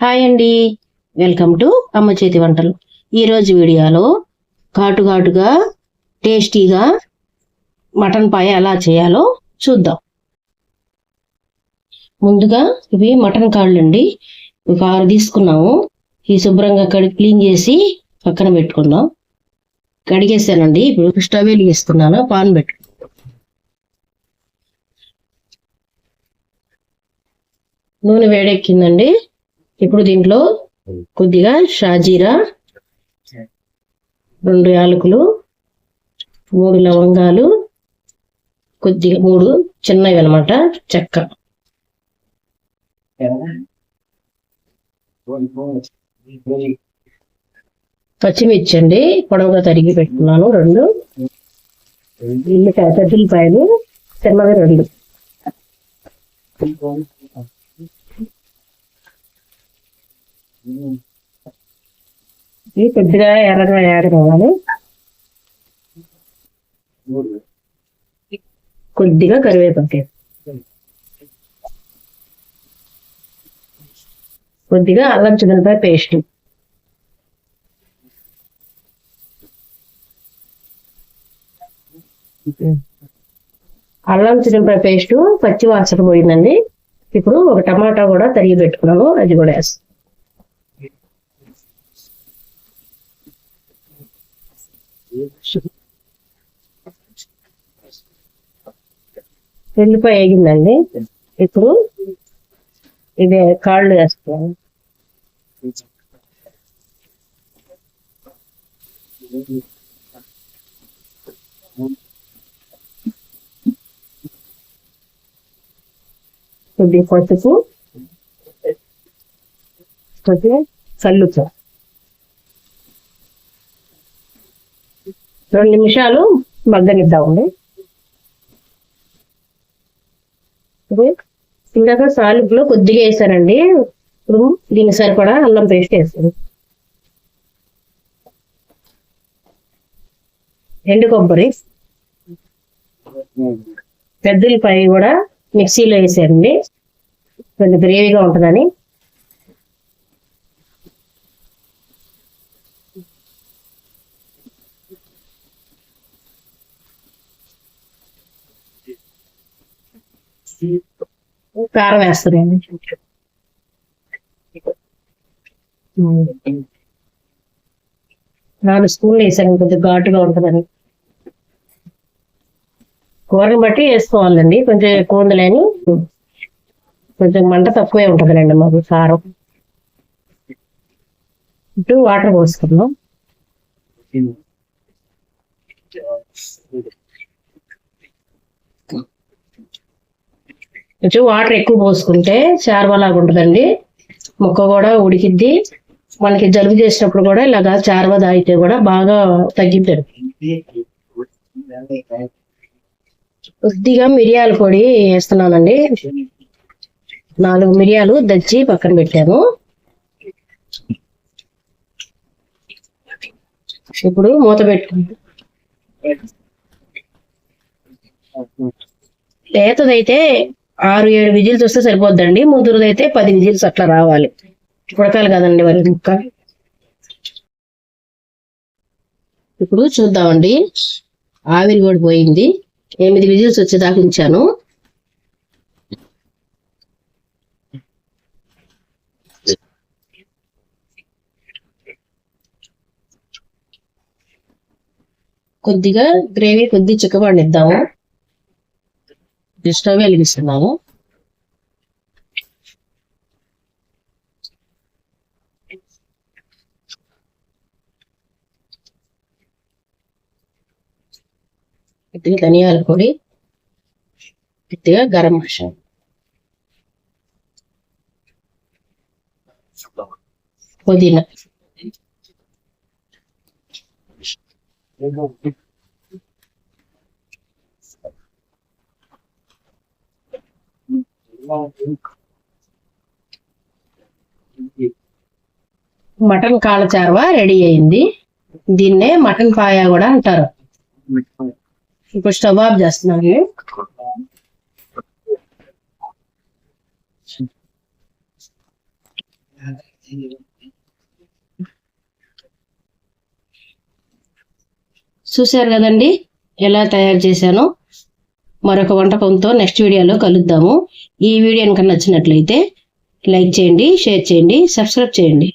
Hi అండి. Welcome to అమ్మ చేతి వంటలు. ఈరోజు వీడియోలో ఘాటు ఘాటుగా టేస్టీగా మటన్ పాయ ఎలా చేయాలో చూద్దాం. ముందుగా ఇవి మటన్ కాళ్ళు అండి ఒక ఆరు తీసుకున్నాము. ఈ శుభ్రంగా కడిగి క్లీన్ చేసి పక్కన పెట్టుకుందాం. కడిగేసానండి. ఇప్పుడు స్టవ్ వెలిగేసుకున్నాను? పాన్ పెట్టు. నూనె వేడెక్కిందండి. ఇప్పుడు దీంట్లో కొద్దిగా షాజీరా రెండు యాలకులు మూడు లవంగాలు కొద్దిగా మూడు చిన్నవి అనమాట చెక్క. పచ్చిమిర్చి అండి పొడవుగా తరిగి పెట్టుకున్నాను రెండు. ఉల్లిపాయ పెద్దలపాయలు చిన్నవి రెండు. ఇవి కొద్దిగా ఎర్రగా యాడ్ కావాలి. కొద్దిగా కరివేపాకు. కొద్దిగా అల్లం చిన్నపాయ పేస్ట్. అల్లం చిన్నపాయ పేస్ట్ పచ్చి వాసన పోయిందండి. ఇప్పుడు ఒక టమాటా కూడా తరిగి పెట్టుకున్నాము. అది కూడా వేస్తాం. వెల్లిపాయ వేగిందండి ఇప్పుడు ఇది కాళ్ళు వేస్తున్నాను కొద్దిగా పసుపు కొద్దిగా చల్లుతా. రెండు నిమిషాలు మగ్గనిద్దామండి. ఇందాక సాలిపులో కొద్దిగా వేసానండి. ఇప్పుడు దీనికి సరిపడా అల్లం పేస్ట్ వేసాను ఎండు కొబ్బరి. పెద్దలపై కూడా మిక్సీలో వేసానండి. కొంచెం గ్రేవీగా ఉంటుందని. కారం వేస్తానండి నాలుగు స్పూన్లు వేసాను కొంచెం ఘాటుగా ఉంటుందని. కూరని బట్టి వేసుకోవాలండి కొంచెం ఎక్కువ ఉందిలేని కొంచెం మంట తక్కువే ఉంటుందిలేండి మాకు కారం ఇటు వాటర్ పోసుకుందాం. కొంచెం వాటర్ ఎక్కువ పోసుకుంటే చార్వలాగా ఉంటుందండి ముక్క కూడా ఉడికిద్ది. మనకి జలుబు చేసినప్పుడు కూడా ఇలాగా చారువ తాగితే కూడా బాగా తగ్గిద్దండి. కొద్దిగా మిరియాల పొడి వేస్తున్నానండి. నాలుగు మిరియాలు దచ్చి పక్కన పెట్టాను ఇప్పుడు మూత పెట్టుకుంటాం లేతదైతే ఆరు ఏడు విజిల్స్ వస్తే సరిపోద్దండి. ముదురుదైతే పది విజిల్స్ అట్లా రావాలి. ఉడకాలి కదండి మరి ముక్క ఇప్పుడు చూద్దామండి. ఆవిరి కూడా పోయింది. ఎనిమిది విజిల్స్ వచ్చేదాకా ఉంచాను. కొద్దిగా గ్రేవీ కొద్దిగా చిక్కబడిద్దాము స్టవ్ వెలిగిస్తున్నాము కొద్దిగా ధనియాల పొడి కొద్దిగా గరం మసాలా. పుదీనా. మటన్ కాళ్ళ రెడీ అయింది. దీన్నే మటన్ పాయ కూడా అంటారు. ఇప్పుడు స్టవ్ ఆఫ్ చేస్తున్నాను. చూశారు కదండి ఎలా తయారు చేశానో? మరొక వంటకంతో నెక్స్ట్ వీడియోలో కలుద్దాము. ఈ వీడియో కనుక నచ్చినట్లయితే లైక్ చేయండి షేర్ చేయండి సబ్స్క్రైబ్ చేయండి.